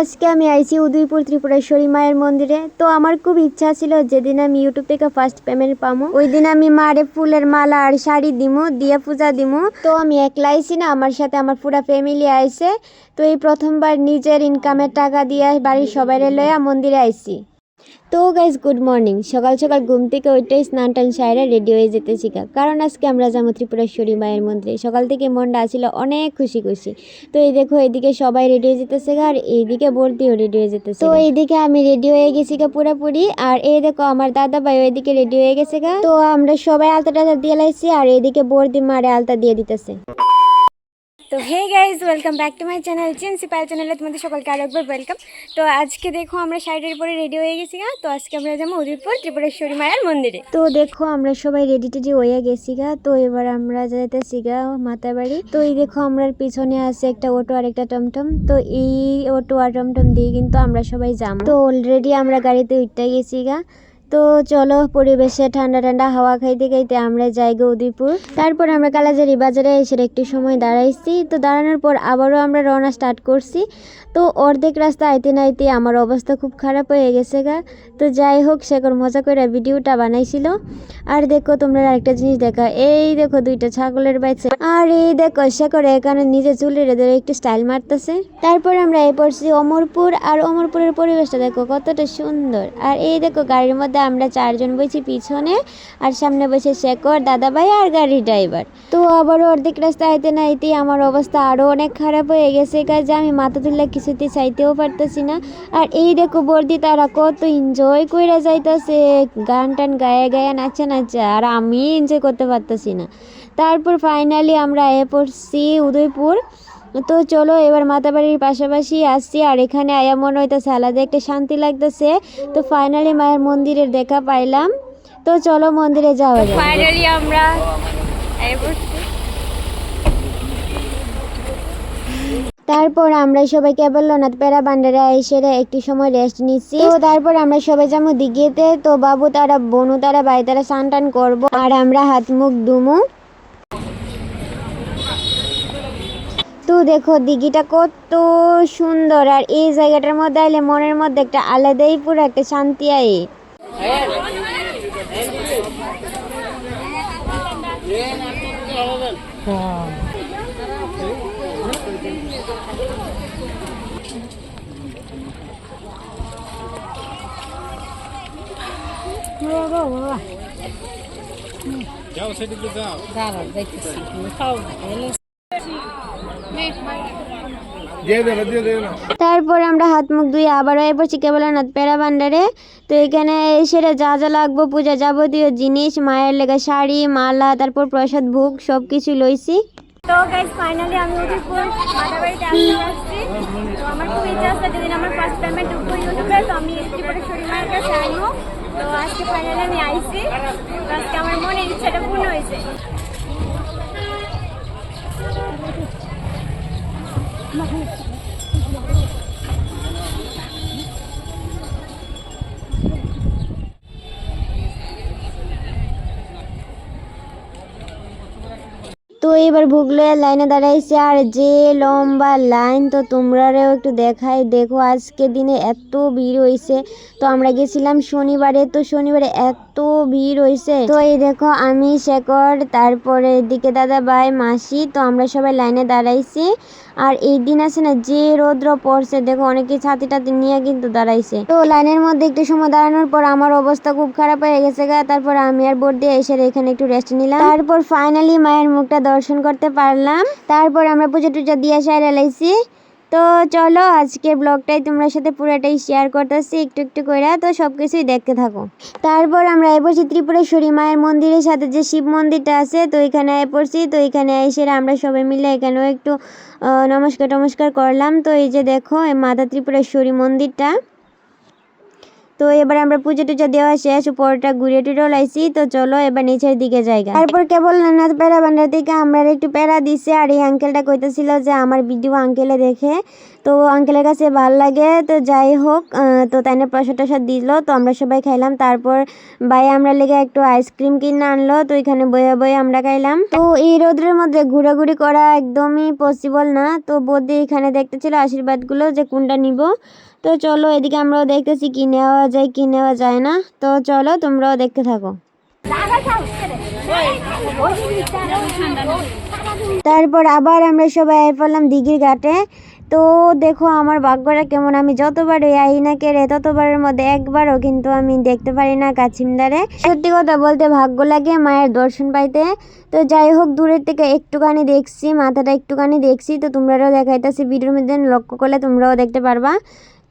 আজকে আমি আইছি উদয়পুর ত্রিপুরেশ্বরী মায়ের মন্দিরে। তো আমার খুব ইচ্ছা ছিল যেদিন আমি ইউটিউব থেকে ফার্স্ট পেমেন্ট পামো ওই দিন আমি মারে ফুলের মালা আর শাড়ি দিমু, দিয়ে পূজা দিমু। তো আমি একলা আইছি না, আমার সাথে আমার পুরা ফ্যামিলি আইছে। তো এই প্রথমবার নিজের ইনকামের টাকা দিয়ে বাড়ির সবাই লয়া মন্দিরে আইছি। তো গাইজ গুড মর্নিং সকাল সকাল ঘুম থেকে ওইটাই স্নান টান সাইরা রেডি হয়ে যেতেছি গা। কারণ আজকে আমরা যাব ত্রিপুরেশ্বরী মায়ের মন্দিরে। সকাল থেকে মনটা আসছিল অনেক খুশি খুশি। তো এই দেখো এইদিকে সবাই রেডি হয়ে যেতেছে গা আর এইদিকে বর্দিও রেডি হয়ে যেতেছে তো এইদিকে আমি রেডি হয়ে গেছি গা পুরোপুরি। আর এই দেখো, আমার দাদা ভাই ওইদিকে রেডি হয়ে গেছে গা। তো আমরা সবাই আলতা টালতা দিয়ে লাইছি আর এইদিকে বর্দি মারে আলতা দিয়ে দিতেছে। তো hey guys welcome back to my channel পাল চ্যানেলে তোমাদের সকলকে আরও একবার ওয়েলকাম তো, আজকে দেখো আমরা শাড়ির পরে রেডি হয়ে গেছি গা তো, আজকে আমরা যাব উদয়পুর ত্রিপুরেশ্বরী মায়ের মন্দিরে। তো, দেখো, আমরা সবাই রেডি টেডি হয়ে গেছি গা তো, এবার আমরা যাইতেছি, গা মাতা বাড়ি। তো, এই দেখো, আমরা পিছনে আছে একটা অটো আর একটা টমটম। তো, এই অটো আর টমটম দিয়ে কিন্তু আমরা সবাই যাম তো অলরেডি আমরা গাড়িতে উঠতে গেছি, গা। তো চলো পরিবেশে ঠান্ডা ঠান্ডা হাওয়া খাইতে খাইতে আমরা যাই গো উদয়পুর। তারপর আমরা কালাজারি বাজারে এসে একটু সময় দাঁড়াইছি। তো দাঁড়ানোর পর আবারও আমরা রওনা স্টার্ট করছি। তো অর্ধেক রাস্তা আইতে না আইতে আমার অবস্থা খুব খারাপ হয়ে গেছে গা। তো যাই হোক সেকর মজা করে ভিডিওটা বানাইছিল। আর দেখো তোমরা আরেকটা জিনিস দেখা, এই দেখো দুইটা ছাগলের বাইছে আর এই দেখো শেখর এখানে নিজে চুলের ধরে একটু স্টাইল মারতেছে। তারপর আমরা এই পড়ছি অমরপুর। আর অমরপুরের পরিবেশটা দেখো কতটা সুন্দর। আর এই দেখো গাড়ির মধ্যে আমরা চারজন বসি পিছনে আর সামনে বসে শেখর দাদাভাই আর গাড়ির ড্রাইভার। তো আবারও অর্ধেক রাস্তা আইতে না আইতেই আমার অবস্থা আরও অনেক খারাপ হয়ে গেছে। কাজে আমি মাথা তুললে কিছুতে চাইতেও পারতেছি না। আর এই দেখো বর্দি, তারা কত এনজয় কইরা যাইতাছে। গান টান গায়ে গায়ে নাচে নাচে, আর আমি এনজয় করতে পারতেছি না। তারপর ফাইনালি আমরা এ পড়ছি উদয়পুর। তো চলো এবার মাতাবাড়ির পাশাপাশি আসছি আর এখানে আয়া মনে হইতেছে আলাদা একটা শান্তি লাগতেছে। তো ফাইনালি মায়ের মন্দিরের দেখা পাইলাম। তো চলো মন্দিরে যাওয়া যায় ফাইনালি আমরা তারপর আমরা সবাই কেবলনাথ পেরা বান্ডারে এসে একটু সময় রেস্ট নিচ্ছি। তো তারপর আমরা সবাই যাব দিঘিতে। তো বাবু তারা বনু তারা ভাই তারা স্নান টান করব। আর আমরা হাত মুখ দুমু তো দেখো দিঘিটা কত সুন্দর আর এই জায়গাটার মধ্যে আইলে মনের মধ্যে একটা আলাদাই পুরো একটা শান্তি আয়। দিয়ে দেবে দিয়ে দেবে না তারপর আমরা হাত মুখ ধুয়ে আবার হয়ে পড়ছি কেবলনাথ পেরা ভান্ডারে তো এখানে এসে যা যা লাগবো, পূজা যাবতীয় জিনিস, মায়ের লেগে শাড়ি, মালা, তারপর প্রসাদ, ভোগ সব কিছু লইছি তো এবার ভোগ লইয়া লাইনে দাঁড়াইছে, আর যে লম্বা লাইন তো তোমরাও একটু দেখাই, দেখো আজকে দিনে এত ভিড় হইছে। তো আমরা গেছিলাম শনিবারে, তো শনিবারে এত ভিড় হইছে। তো এই দেখো আমি শেখর, তারপরে এদিকে দাদা ভাই মাসি, তো আমরা সবাই লাইনে দাঁড়াইছি। আর এই দিন আছে না, যে রৌদ্র পড়ছে, দেখো অনেকে ছাতি টাতি নিয়ে কিন্তু দাঁড়াইছে। তো লাইনের মধ্যে একটু সময় দাঁড়ানোর পর আমার অবস্থা খুব খারাপ হয়ে গেছে গা, তারপর আমি আর বোর্ড দিয়ে এসে এখানে একটু রেস্ট নিলাম। তারপর ফাইনালি মায়ের মুখটা দর্শন করতে পারলাম। তারপর আমরা পুজো টুজো দিয়ে সাইরা লাইছি তো চলো আজকে ব্লগটাই তোমরা সাথে পুরোটাই শেয়ার করতেছি, একটু একটু করে তো সব কিছুই দেখতে থাকো। তারপর আমরা এ পড়ছি ত্রিপুরেশ্বরী মায়ের মন্দিরের সাথে যে শিব মন্দিরটা আছে, তো এখানে আয় পড়ছি, তো এখানে এসে আমরা সবাই মিলে এখানেও একটু নমস্কার টমস্কার করলাম। তো এই যে দেখো মাতা ত্রিপুরেশ্বরী মন্দিরটা। তো এবার আমরা পুজো টুজো দেওয়া শেষ, উপরটা ঘুরে টুরে লাইছি, তো চলো এবার নিচের দিকে জায়গা তারপর কেবল নানাদ প্যারা বান্ডার থেকে আমরা একটু প্যারা দিছে, আর এই আঙ্কেলটা কইতেছিল যে আমার ভিডিও আঙ্কেলে দেখে। তো আঙ্কেলের কাছে ভালো লাগে, তো যাই হোক তো তাইনে প্রসাদ টসাদ দিল, তো আমরা সবাই খাইলাম। তারপর ভাই আমরা লেগে একটু আইসক্রিম কিনে আনলো, তো এখানে বয়ে বয়ে আমরা খাইলাম। তো এই রোদ্রের মধ্যে ঘোরাঘুরি করা একদমই পসিবল না, তো বৌদি এখানে দেখতেছিল আশীর্বাদগুলো যে কোনটা নিব। তো চলো, এদিকে আমরাও দেখতেছি কি নেওয়া যায়, কি নেওয়া যায় না। তো চলো, তোমরাও দেখতে থাকো। তারপর আবার আমরা সবাই আই পড়লাম দিঘির ঘাটে। তো দেখো, আমার ভাগ্যটা কেমন? আমি যতবার ওই আই না কেড়ে, ততবারের মধ্যে একবারও কিন্তু আমি দেখতে পারি না কাছিমদারে। সত্যি কথা বলতে ভাগ্য লাগে মায়ের দর্শন পাইতে। তো যাই হোক, দূরের থেকে একটুখানি দেখছি, মাথাটা একটুখানি দেখছি। তো তোমরাও দেখাইতেছি, ভিডিওর মধ্যে লক্ষ্য করলে তোমরাও দেখতে পারবা।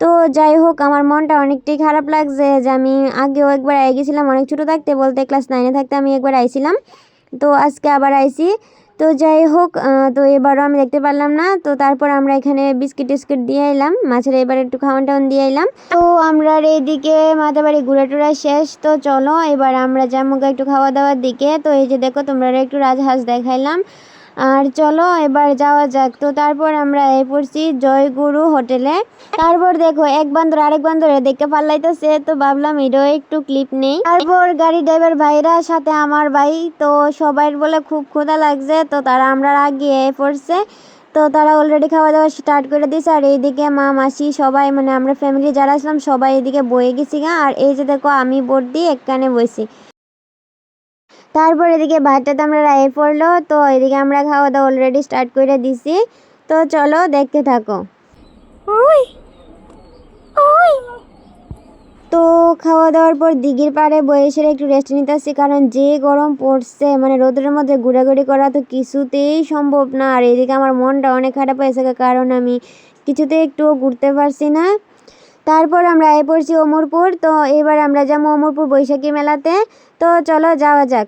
তো যাই হোক, আমার মনটা অনেকটাই খারাপ লাগছে যে আমি আগেও একবার আই গেছিলাম অনেক ছোটো থাকতে, বলতে ক্লাস নাইনে থাকতে আমি একবার আইছিলাম। তো আজকে আবার আইছি। তো যাই হোক তো এবারও আমি দেখতে পারলাম না। তো তারপর আমরা এখানে বিস্কিট টিস্কিট দিয়ে এলাম। মাছের এবার একটু খাওয়ান টাউন দিয়ে এলাম। তো আমরা এইদিকে মাথাবাড়ি ঘুরে টুরা শেষ। তো চলো, এবার আমরা জামুকা একটু খাওয়া দাওয়ার দিকে। তো এই যে দেখো, তোমরা একটু রাজহাঁস দেখাইলাম। আর চলো এবার যাওয়া যাক। তো তারপর আমরা এই পড়ছি জয়গুরু হোটেলে। তারপর দেখো, এক বান্দর আরেক বান্দরে দেখে পাল্লাইতেছে তো ভাবলাম এটাও একটু ক্লিপ নেই। তারপর গাড়ি ড্রাইভার ভাইরা সাথে আমার ভাই, তো সবাই বলে খুব ক্ষুধা লাগছে। তো তারা আমরা আগে এ পড়ছে। তো তারা অলরেডি খাওয়া দাওয়া স্টার্ট করে দিয়েছে আর এইদিকে মা, মাসি সবাই মানে আমরা ফ্যামিলি যারা আসলাম সবাই এদিকে বয়ে গেছি গা। আর এই যে দেখো, আমি বোর্ড দিয়ে এক কানে বসি তারপর এদিকে ভাতটাতে আমরা রায়ে পড়ল তো এদিকে আমরা খাওয়া দাওয়া অলরেডি স্টার্ট করে দিছি। তো চলো দেখতে থাকো। ওই ওই। তো খাওয়া দাওয়ার পর দিঘির পাড়ে বয়সের একটু রেস্ট নিতেছি কারণ যে গরম পড়ছে মানে রোদের মধ্যে ঘোরাঘুরি করা তো কিছুতেই সম্ভব না। আর এদিকে আমার মনটা অনেক খারাপ হয়েছে কারণ আমি কিছুতে একটুও ঘুরতে পারছি না। তারপর আমরা এ পড়ছি অমরপুর তো এবার আমরা যাব অমরপুর বৈশাখী মেলাতে। তো চলো যাওয়া যাক।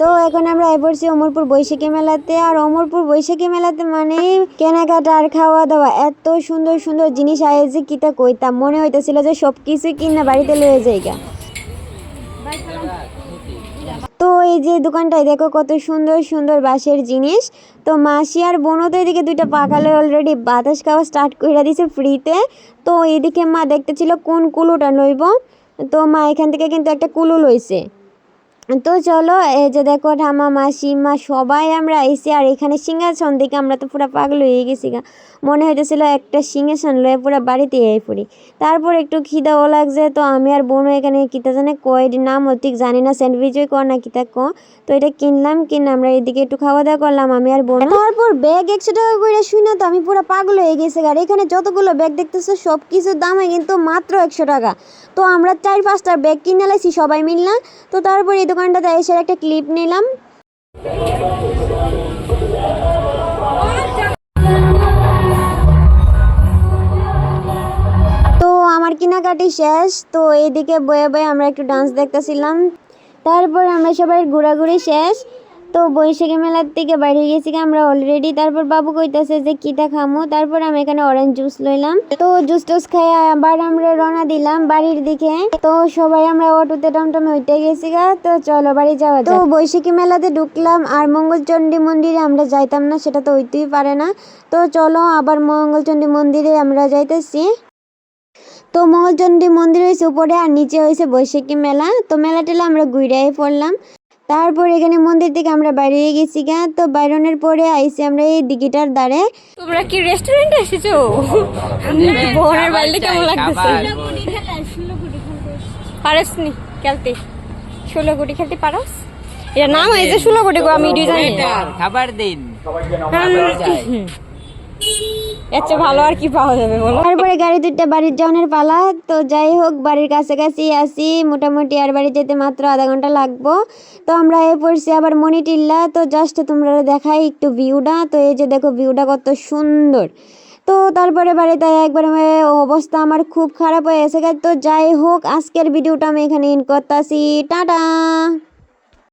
তো এখন আমরা এ পড়ছি অমরপুর বৈশাখী মেলাতে আর অমরপুর বৈশাখী মেলাতে মানে কেনাকাটা আর খাওয়া দাওয়া এত সুন্দর সুন্দর জিনিস আয়েছে কিতা কইতাম। মনে হইতেছিল যে সব কিছু কিনা বাড়িতে লয়ে যাইগা। তো এই যে দোকানটায় দেখো কত সুন্দর সুন্দর বাঁশের জিনিস। তো মাসি আর বোনও তো এদিকে দুইটা পাকালে অলরেডি বাতাস খাওয়া স্টার্ট করে দিছে ফ্রিতে তো এদিকে মা দেখতেছিল কোন কুলোটা লইব। তো মা এখান থেকে কিন্তু একটা কুলু লইছে। তো চলো, এই যে দেখো ঠামা মাসি, মা, সবাই আমরা এসে, আর এখানে সিংহাসন দেখে আমরা তো পুরো পাগল হয়ে গেছি গা। মনে হইতেছিল একটা সিংহাসন লয়ে পুরো বাড়িতে এই পড়ি। তারপর একটু খিদাও লাগছে, তো আমি আর বোনও এখানে কিতা জানে কয়ের নাম ঠিক জানি না স্যান্ডউইচই কর না কিতা ক তো এটা কিনলাম, কিনে আমরা এদিকে একটু খাওয়া দাওয়া করলাম, আমি আর বোন তারপর ব্যাগ একশো টাকা করে শুনে তো আমি পুরো পাগল হয়ে গেছি আর এখানে যতগুলো ব্যাগ দেখতেছো সব কিছুর দামে কিন্তু মাত্র একশো টাকা। তো আমরা চার পাঁচটা ব্যাগ কিনে লাইছি, সবাই মিললাম তো তারপর এই দোকানটাতে দেশের একটা ক্লিপ নিলাম। তো আমার কেনাকাটি শেষ, তো এইদিকে বয়ে বয়ে আমরা একটু ডান্স দেখতেছিলাম। তারপর আমরা সবাই ঘোরাঘুরি শেষ। তো বৈশাখী মেলার থেকে বাইরে গেছি, আমরা অলরেডি তারপর বাবু কইতাছে যে, কিটা খামো? তারপর আমি এখানে অরেঞ্জ জুস লইলাম। তো জুস টুস খাই আবার আমরা রওনা দিলাম বাড়ির দিকে। তো সবাই আমরা অটোতে টমটমে উঠে গেছি গা। তো চলো বাড়ি যাওয়া তো বৈশাখী মেলাতে ঢুকলাম আর মঙ্গলচণ্ডী মন্দিরে আমরা যাইতাম না, সেটা তো হইতেই পারে না। তো চলো আবার মঙ্গলচণ্ডী মন্দিরে আমরা যাইতেছি। তো মঙ্গলচণ্ডী মন্দির হয়েছে উপরে আর নিচে হয়েছে বৈশাখী মেলা। তো মেলা টেলা আমরা ঘুরাই পড়লাম। তারপর এখানে মন্দির থেকে আমরা বাইরে গেছি গা। তো বাইরনের পরে আইসি আমরা এই দিঘিটার দ্বারে তোমরা কি রেস্টুরেন্টে এসেছ? বোনের বাড়িতে কেমন লাগতেছে? পারস নি খেলতে। ষোলো কোটি খেলতে পারস? এটা নাম হয়েছে ষোলো কোটি গো আমি জানি। খাবার দিন। হুম। এর ভালো আর কি পাওয়া যাবে বলো? তারপরে গাড়ি দুইটা বাড়ির যাওয়ার পালা। তো যাই হোক, বাড়ির কাছাকাছি আসি মোটামুটি আর বাড়ি যেতে মাত্র আধা ঘণ্টা লাগবো। তো আমরা এ পড়ছি আবার মনি টিল্লা তো জাস্ট তোমরা দেখাই একটু ভিউটা। তো এই যে দেখো ভিউটা কত সুন্দর। তো তারপরে বাড়িতে একবার অবস্থা আমার খুব খারাপ হয়ে গেছে। তো যাই হোক, আজকের ভিডিওটা আমি এখানে ইন করতেছি। টাটা!